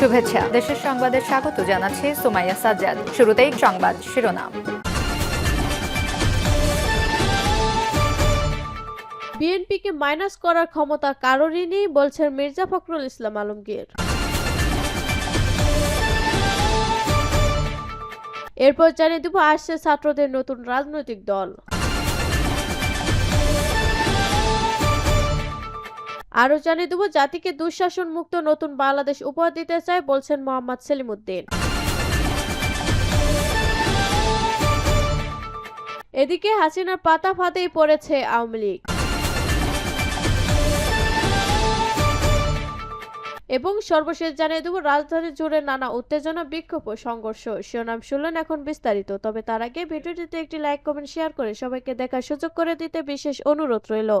শুভেচ্ছা। দেশের সংবাদে স্বাগত জানাচ্ছি সুমাইয়া সাজ্জাদ। শুরুতেই সংবাদ শিরোনাম। বিএনপিকে মাইনাস করার ক্ষমতা কারোরই নেই, বলছেন মির্জা ফখরুল ইসলাম আলমগীর। এরপর জানিয়ে দেব, আসছে ছাত্রদের নতুন রাজনৈতিক দল। আরও জানিয়ে দেব, জাতিকে দুঃশাসন মুক্ত নতুন বাংলাদেশ উপহার দিতে চায় বলছেন মোহাম্মদ সেলিমুদ্দিন। এদিকে হাসিনার পাতা ফাতেই পড়েছে আওয়ামী লীগ। এবং সর্বশেষ জানিয়ে দেব, রাজধানী জুড়ে নানা উত্তেজনা, বিক্ষোভ ও সংঘর্ষ। শিরোনাম শুনলেন এখন বিস্তারিত, তবে তার আগে ভিডিওটিতে একটি লাইক, কমেন্ট, শেয়ার করে সবাইকে দেখার সুযোগ করে দিতে বিশেষ অনুরোধ রইল।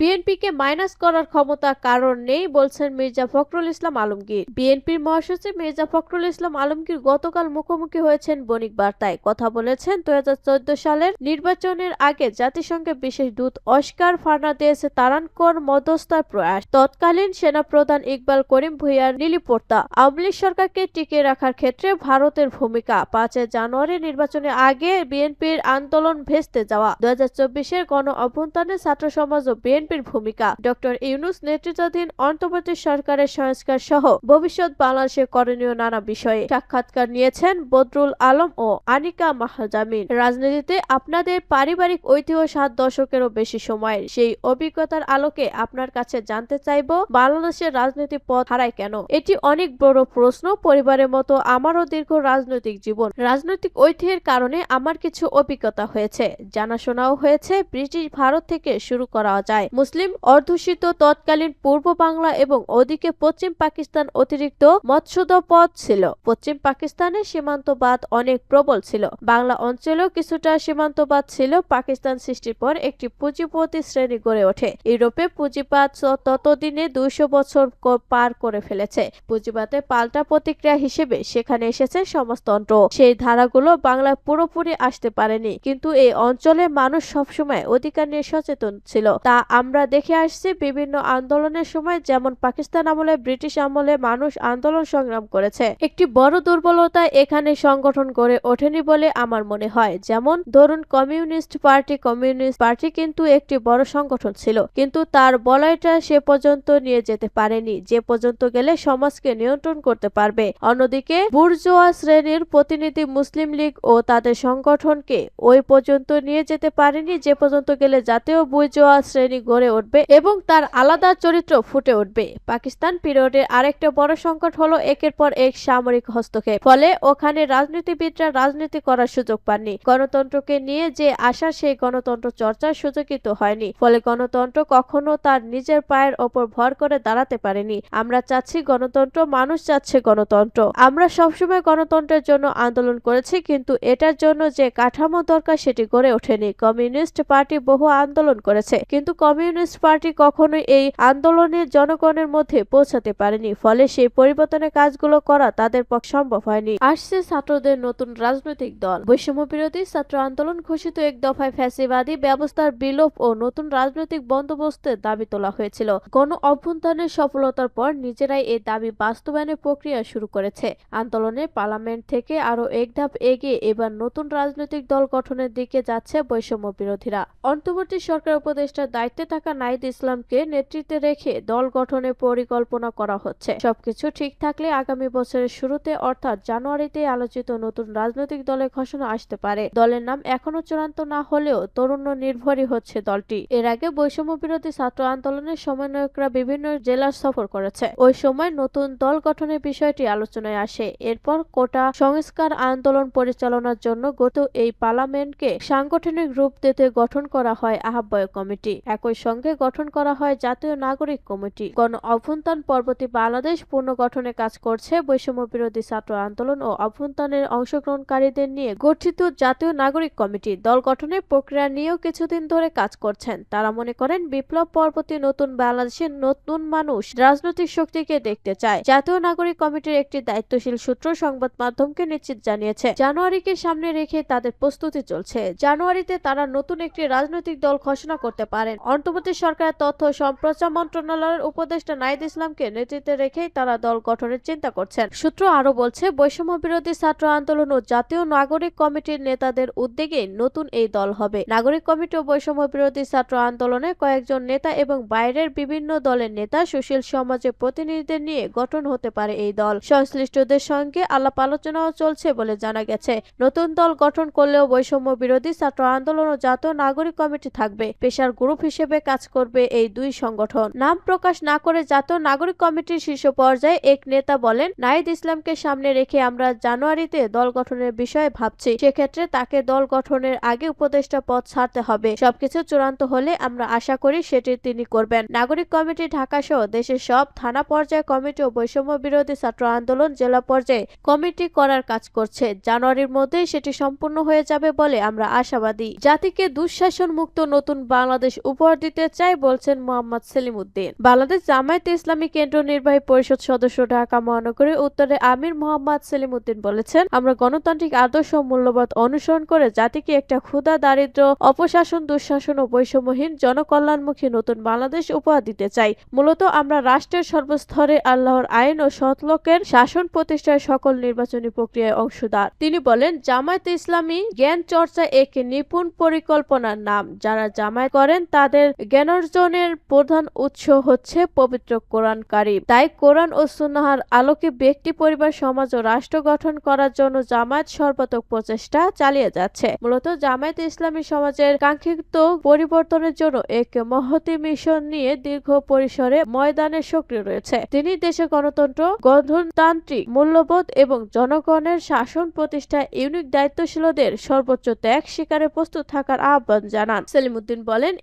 বিএনপিকে মাইনাস করার ক্ষমতা কারণ নেই বলছেন মির্জা ফখরুল ইসলাম আলমগীর। বিএনপির মহাসচিব মির্জা ফখরুল ইসলাম আলমগীর গতকাল মুখোমুখি হয়েছেন বণিক বার্তায়। কথা বলেছেন, দুই সালের নির্বাচনের আগে জাতিসংঘের বিশেষ দূত অস্কার ফার্নান্দেজ তারানকর মধ্যস্থার প্রয়াস। তৎকালীন সেনাপ্রধান ইকবাল করিম ভুইয়ার নীলিপোর্তা আওয়ামী সরকারকে টিকিয়ে রাখার ক্ষেত্রে ভারতের ভূমিকা। পাঁচে জানুয়ারি নির্বাচনের আগে বিএনপির আন্দোলন ভেস্তে যাওয়া। দুই হাজার চব্বিশের গণ অভ্যন্তরে ছাত্র সমাজ ও বিএনপির ভূমিকা। ডক্টর ইউনুস নেতৃত্বাধীন অন্তর্বর্তী সরকারের সংস্কার সহ ভবিষ্যৎ বাংলাদেশের করণীয় নানা বিষয়ে সাক্ষাৎকার নিয়েছেন বদরুল আলম ও আনিকা মাহজামিন। রাজনীতিতে আপনাদের পারিবারিক ঐতিহ্য সাত দশকেরও বেশি সময়ের। সেই অভিজ্ঞতার আলোকে আপনার কাছে জানতে চাইব, বাংলাদেশের রাজনীতি পথ হারায় কেন? এটি অনেক বড় প্রশ্ন, পরিবারের মতো আমারও দীর্ঘ রাজনৈতিক জীবন। রাজনৈতিক ঐতিহ্যের কারণে আমার কিছু অভিজ্ঞতা হয়েছে। জানাশোনাও হয়েছে, ব্রিটিশ ভারত থেকে শুরু করা যায়। মুসলিম অধ্যুষিত তৎকালীন পূর্ব বাংলা এবং ওদিকে পশ্চিম পাকিস্তান অতিরিক্ত মৎস্যদ পথ ছিল। পশ্চিম পাকিস্তানের সীমান্তবাদ অনেক প্রবল ছিল। বাংলা অঞ্চলেও কিছুটা সীমান্তবাদ ছিল। পাকিস্তান সৃষ্টির পর একটি পুঁজিপতি শ্রেণি গড়ে ওঠে। ইউরোপে পুঁজিবাদ ততদিনে দুইশো বছর পার করে ফেলেছে। পুঁজিবাদের পাল্টা প্রতিক্রিয়া হিসেবে সেখানে এসেছে সমাজতন্ত্র। সেই ধারাগুলো বাংলায় পুরোপুরি আসতে পারেনি। কিন্তু এই অঞ্চলের মানুষ সবসময় অধিকার নিয়ে সচেতন ছিল। তা আমরা দেখে আসছি বিভিন্ন আন্দোলনের সময় যেমন পাকিস্তান আমলে, ব্রিটিশ আমলে মানুষ আন্দোলন সংগ্রাম করেছে। একটি বড় দুর্বলতা এখানে সংগঠন গড়ে ওঠেনি বলে আমার মনে হয়। যেমন, ধরুন কমিউনিস্ট পার্টি কমিউনিস্ট পার্টি কিন্তু একটি বড় সংগঠন ছিল। কিন্তু তার বলয়টা সে পর্যন্ত নিয়ে যেতে পারেনি। যে পর্যন্ত গেলে সমাজকে নিয়ন্ত্রণ করতে পারবে। অন্যদিকে, বুর্জোয়া শ্রেণির প্রতিনিধি মুসলিম লীগ ও তাদের সংগঠনকে ওই পর্যন্ত নিয়ে যেতে পারেনি। যে পর্যন্ত গেলে জাতীয় বুর্জোয়া শ্রেণি গড়ে উঠবে এবং তার আলাদা চরিত্র ফুটে উঠবে। পাকিস্তান পিরিয়ডের আরেকটা বড় সংকট হলো একের পর এক সামরিক হস্তক্ষেপ। ফলে ওখানে রাজনীতিবিদরা রাজনীতি করার সুযোগ পাননি। গণতন্ত্রকে নিয়ে যে আশা, সেই গণতন্ত্র চর্চার সুযোগই তো হয়নি। ফলে গণতন্ত্র কখনো তার নিজের পায়ের ওপর ভর করে দাঁড়াতে পারেনি। আমরা চাচ্ছি গণতন্ত্র, মানুষ চাচ্ছে গণতন্ত্র। আমরা সবসময় গণতন্ত্রের জন্য আন্দোলন করেছি, কিন্তু এটার জন্য যে কাঠামো দরকার সেটি গড়ে ওঠেনি। কমিউনিস্ট পার্টি বহু আন্দোলন করেছে, কিন্তু কমিউনিস্ট পার্টি কখনোই এই আন্দোলনের জনগণের মধ্যে পৌঁছাতে পারেনি, ফলে সেই পরিবর্তনের কাজগুলো করা তাদের পক্ষে সম্ভব হয়নি। আসছে ছাত্রদের নতুন রাজনৈতিক দল। বৈষম্য বিরোধী ছাত্র আন্দোলন ঘোষিত এক দফায় ফ্যাসিবাদী ব্যবস্থার বিলোপ ও নতুন রাজনৈতিক বন্দোবস্তের দাবি তোলা হয়েছিল। গণ অভ্যন্তরের সফলতার পর নিজেরাই এই দাবি বাস্তবায়নের প্রক্রিয়া শুরু করেছে। আন্দোলনে পার্লামেন্ট থেকে আরও এক ধাপ এগিয়ে এবার নতুন রাজনৈতিক দল গঠনের দিকে যাচ্ছে বৈষম্য বিরোধীরা। অন্তর্বর্তী সরকার উপদেষ্টার দায়িত্বে থাকা নাইদ ইসলামকে নেতৃত্বে রেখে দল গঠনের পরিকল্পনা করা হচ্ছে। সবকিছু ঠিক থাকলে আগামী বছরের শুরুতে, অর্থাৎ জানুয়ারিতে, আলোচিত নতুন রাজনৈতিক দলের ঘোষণা আসতে পারে। দলের নাম এখনও চূড়ান্ত না হলেও তরুণ নির্ভরই হচ্ছে দলটি। এর আগে বৈষম্য বিরোধী ছাত্র আন্দোলনের সমন্বয়করা বিভিন্ন জেলা সফর করেছে। ওই সময় নতুন দল গঠনের বিষয়টি আলোচনায় আসে। এরপর কোটা সংস্কার আন্দোলন পরিচালনার জন্য গত এই পার্লামেন্টকে সাংগঠনিক রূপ দিতে গঠন করা হয় আহ্বায়ক কমিটি। একই সঙ্গে গঠন করা হয় জাতীয় নাগরিক কমিটি। গণ অভ্যুত্থান পরবর্তী বাংলাদেশ পুনর্গঠনে কাজ করছে বৈষম্য বিরোধী ছাত্র আন্দোলন ও অভ্যুত্থানের অংশগ্রহণকারীদের নিয়ে গঠিত জাতীয় নাগরিক কমিটি। দল গঠনের প্রক্রিয়া নিয়েও কিছুদিন ধরে কাজ করছেন। তারা মনে করেন, বিপ্লব পরবর্তী নতুন বাংলাদেশের নতুন মানুষ রাজনৈতিক শক্তিকে দেখতে চায়। জাতীয় নাগরিক কমিটির একটি দায়িত্বশীল সূত্র সংবাদ মাধ্যমকে নিশ্চিত জানিয়েছে, জানুয়ারিকে সামনে রেখে তাদের প্রস্তুতি চলছে। জানুয়ারিতে তারা নতুন একটি রাজনৈতিক দল ঘোষণা করতে পারেন। অন্তর্বর্তী সরকারের তথ্য সম্প্রচার মন্ত্রণালয়ের উপদেষ্টা নাইদ ইসলামকে নেতৃত্বে রেখেই তারা দল গঠনের চিন্তা করছেন। সূত্র আরও বলছে বৈষম্য বিরোধী ছাত্র আন্দোলন ও জাতীয় নাগরিক কমিটির নেতাদের উদ্যোগে নতুন এই দল হবে। নাগরিক কমিটি ও বৈষম্য বিরোধী ছাত্র আন্দোলনে কয়েকজন নেতা এবং বাইরের বিভিন্ন দলের নেতা সুশীল সমাজের প্রতিনিধিদের নিয়ে গঠন হতে পারে এই দল। সংশ্লিষ্টদের সঙ্গে আলাপ আলোচনাও চলছে বলে জানা গেছে। নতুন দল গঠন করলেও বৈষম্য বিরোধী ছাত্র আন্দোলন ও জাতীয় নাগরিক কমিটি থাকবে। পেশার গ্রুপ হিসেবে কাজ করবে এই দুই সংগঠন। নাম প্রকাশ না করে জাতীয় নাগরিক কমিটির শীর্ষ পর্যায়ে এক নেতা বলেন, নাহিদ ইসলামকে সামনে রেখে আমরা জানুয়ারিতে দল গঠনের বিষয়ে ভাবছি। সেক্ষেত্রে তাকে দল গঠনের আগে উপদেষ্টা পদ ছাড়তে হবে। সবকিছু চূড়ান্ত হলে আমরা আশা করি সেটি তিনি করবেন। নাগরিক কমিটি ঢাকা সহ দেশের সব থানা পর্যায়ে কমিটি ও বৈষম্য বিরোধী ছাত্র আন্দোলন জেলা পর্যায়ে কমিটি করার কাজ করছে। জানুয়ারির মধ্যে সেটি সম্পূর্ণ হয়ে যাবে বলে আমরা আশাবাদী। জাতিকে দুঃশাসন মুক্ত নতুন বাংলাদেশ উপহার দিতে চাই, বলছেন মোহাম্মদ সেলিম উদ্দিন বাংলাদেশ জামায়াতে ইসলামী কেন্দ্র নির্বাহী পরিষদ সদস্য ঢাকা মহানগরীর উত্তরে আমির মোহাম্মদ সেলিম উদ্দিন বলেছেন, আমরা গণতান্ত্রিক আদর্শ মূল্যবোধ অনুসরণ করে জাতিকে একটা ক্ষুধা দারিদ্র অপশাসন, দুঃশাসন ও বৈষম্যহীন জনকল্যাণমুখী নতুন বাংলাদেশ উপহার দিতে চাই। মূলত আমরা রাষ্ট্রের সর্বস্তরে আল্লাহর আইন ও সৎলোকের শাসন প্রতিষ্ঠায় সকল নির্বাচনী প্রক্রিয়ায় অংশীদার। তিনি বলেন, জামায়াতে ইসলামী জ্ঞান চর্চা এক নিপুণ পরিকল্পনার নাম। যারা জামায়াত করেন, তাদের জ্ঞানার্জনের প্রধান উৎস হচ্ছে পবিত্র কোরআন কারিম। তাই কোরআন ও সুন্নাহার আলোকে ব্যক্তি, পরিবার, সমাজ ও রাষ্ট্র গঠন করার জন্য জামায়াত সর্বাত্মক প্রচেষ্টা চালিয়ে যাচ্ছে। মূলত জামায়াত ইসলামী সমাজের কাঙ্ক্ষিত পরিবর্তনের জন্য এক মহতি মিশন নিয়ে দীর্ঘ পরিসরে ময়দানে সক্রিয় রয়েছে। তিনি দেশে গণতন্ত্র, গণতান্ত্রিক মূল্যবোধ এবং জনগণের শাসন প্রতিষ্ঠায় ইউনিক দায়িত্বশীলদের সর্বোচ্চ ত্যাগ শিকারে প্রস্তুত থাকার আহ্বান জানান। সেলিমুদ্দিন বলেন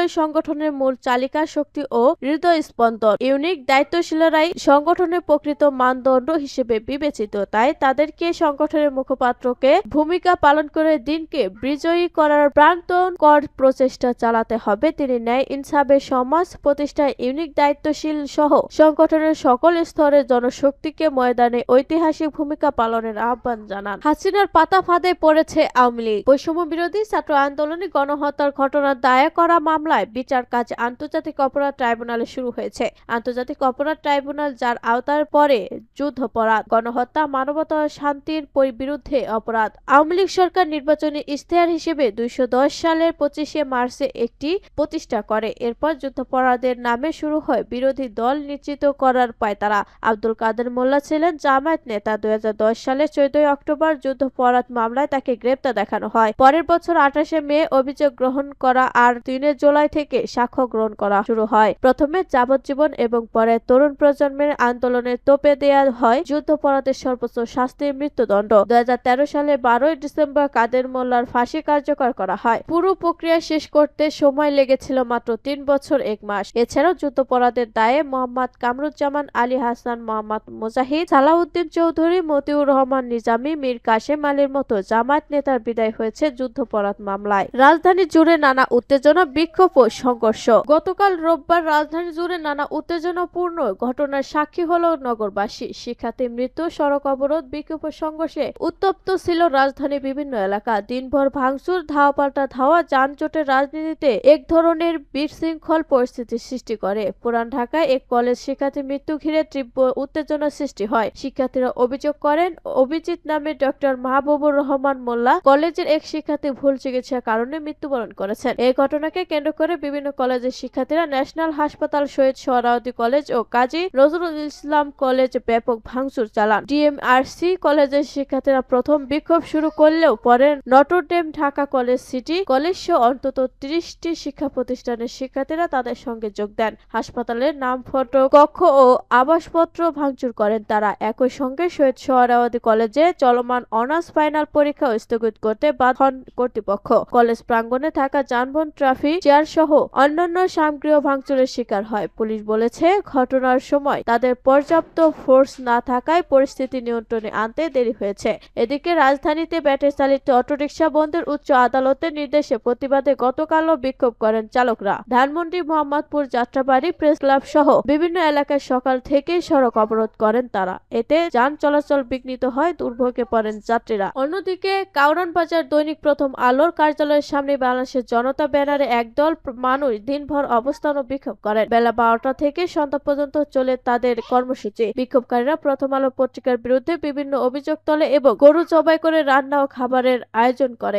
ইউনিকগুলোই সংগঠনের মূল চালিকা শক্তি ও হৃদয় স্পন্দন ইউনিক দায়িত্বশীলরাই সংগঠনের প্রকৃত মানদণ্ড হিসেবে বিবেচিত। তাই তাদেরকে সংগঠনের মুখপাত্রকে ভূমিকা পালন করে দিনকে বিজয়ী করার প্রান্তন কর প্রচেষ্টা চালাতে হবে। তিনি ন্যায় ইনসাফের সমাজ প্রতিষ্ঠায় ইউনিক দায়িত্বশীল সহ সংগঠনের সকল স্তরের জনশক্তিকে ময়দানে ঐতিহাসিক ভূমিকা পালনের আহ্বান জানান। হাসিনার পাতা ফাঁদে পড়েছে আওয়ামী লীগ। বৈষম্য বিরোধী ছাত্র আন্দোলনে গণহত্যার ঘটনা দায়ের করা মামলায় বিচার কাজ আন্তর্জাতিক অপরাধ ট্রাইব্যুনালে শুরু হয়েছে। আন্তর্জাতিক অপরাধ ট্রাইব্যুনাল যার আওতার পরে যুদ্ধাপরাধ, গণহত্যা, মানবতা শান্তির পরি- বিরুদ্ধে অপরাধ। আওয়ামী লীগ সরকার নির্বাচনী ইশতেহার হিসেবে দুইশো সালের পঁচিশে মার্চে একটি প্রতিষ্ঠা করে। এরপর যুদ্ধাপরাধের নামে শুরু হয় বিরোধী দল নিশ্চিত করার পায়তারা। আব্দুল কাদের মোল্লা ছিলেন জামায়াত নেতা। দুই সালে চৌদ্দই অক্টোবর যুদ্ধাপরাধ মামলায় তাকে গ্রেপ্তার দেখানো হয়। পরের বছর আঠাশে মে অভিযোগ গ্রহণ করা আর তিনে জুলাই থেকে সাক্ষ্য গ্রহণ করা শুরু হয়। প্রথমে যাবজ্জীবন এবং পরে তরুণ প্রজন্মের আন্দোলনে তোপে দেয়া হয় যুদ্ধাপরাধের সর্বোচ্চ শাস্তির মৃত্যুদণ্ড। দুই সালে বারোই ডিসেম্বর কাদের মোল্লার ফাঁসি কার্যকর করা হয়। পুরো প্রক্রিয়া শেষ করতে সময় লেগেছিল মাত্র তিন বছর এক মাস। এছাড়াও যুদ্ধাপরাধের দায়ে মোহাম্মদ কামরুজ্জামান, আলী হাসান, মোহাম্মদ মুজাহিদ, সালাউদ্দিন চৌধুরী, মতিউর রহমান নিজামী, মীর কাশেম আলীর মতো জামায়াত নেতার বিদায় হয়েছে যুদ্ধাপরাধ মামলায়। রাজধানী জুড়ে নানা উত্তেজনা, বিক্ষোভ ও সংঘর্ষ। গতকাল রোববার রাজধানী জুড়ে নানা উত্তেজনাপূর্ণ ঘটনার সাক্ষী হল নগরবাসী। শিক্ষার্থী মৃত্যু সড়ক অবরোধ, বিক্ষোভ সংঘর্ষে উত্তপ্ত ছিল রাজধানীর বিভিন্ন এলাকা। দিনভর ভাঙচুর ধাওয়া পাল্টা ধাওয়া, যানজটের রাজনীতিতে এক ধরনের বিশৃঙ্খল পরিস্থিতি সৃষ্টি করে। পুরান ঢাকায় এক কলেজ শিক্ষার্থী মৃত্যু ঘিরে তীব্র উত্তেজনা সৃষ্টি হয়। শিক্ষার্থীরা অভিযোগ করেন, অভিজিৎ নামে ডক্টর মাহবুবুর রহমান মোল্লা কলেজের এক শিক্ষার্থী ভুল চিকিৎসার কারণে মৃত্যুবরণ করেছেন। এই ঘটনাকে কেন্দ্র করে বিভিন্ন কলেজের শিক্ষার্থীরা ন্যাশনাল হাসপাতাল শহীদ সোহরাওয়ার্দী কলেজ ও কাজী নজরুল ইসলাম কলেজ ব্যাপক ভাঙচুর চালান। ডিএমআরসি কলেজের শিক্ষার্থীরা প্রথম বিক্ষোভ শুরু করলেও পরে Notre Dame Dhaka college city college সহ অন্তত ত্রিশটি শিক্ষা প্রতিষ্ঠানের শিক্ষার্থীরা তাদের সঙ্গে যোগ দেন। হাসপাতালের নাম ফটো, কক্ষ ও আবাসপত্র ভাঙচুর করেন তারা। একই সঙ্গে শহীদ সোহরাওয়ার্দী কলেজে চলমান অনার্স ফাইনাল পরীক্ষা স্থগিত করতে বাধ্য হন কর্তৃপক্ষ। কলেজ প্রাঙ্গনে থাকা যানবাহন, ট্রাফিক চেয়ার সহ অন্যান্য সামগ্রীও ভাঙচুরের শিকার হয়। পুলিশ বলেছে, ঘটনার সময় তাদের পর্যাপ্ত ফোর্স না থাকায় পরিস্থিতি নিয়ন্ত্রণে আনতে দেরি হয়েছে। এদিকে রাজধানীতে ব্যাটারি চালিত অটোরিকশা বন্ধের উচ্চ আদালতের নির্দেশে প্রতিবাদে গতকালও বিক্ষোভ করেন চালকরা। ধানমন্ডি, মোহাম্মদপুর যাত্রাবাড়ি, প্রেস ক্লাব সহ বিভিন্ন এলাকায় সকাল থেকে সড়ক অবরোধ করেন তারা। এতে যান চলাচল বিঘ্নিত হয়, দুর্ভোগে পড়েন যাত্রীরা। অন্যদিকে কাউরান বাজার দৈনিক প্রথম আলোর কার্যালয়ের সামনে বাংলাদেশের জনতা ব্যানারে একদল দল মানুষ দিনভর অবস্থান ও বিক্ষোভ করেন। বেলা বারোটা থেকে সন্ধ্যা পর্যন্ত চলে তাদের কর্মসূচি। বিক্ষোভকারীরা প্রথম আলো পত্রিকার বিরুদ্ধে বিভিন্ন অভিযোগ তোলে এবং গরু জবাই করে রান্না ও খাবারের আয়োজন করে।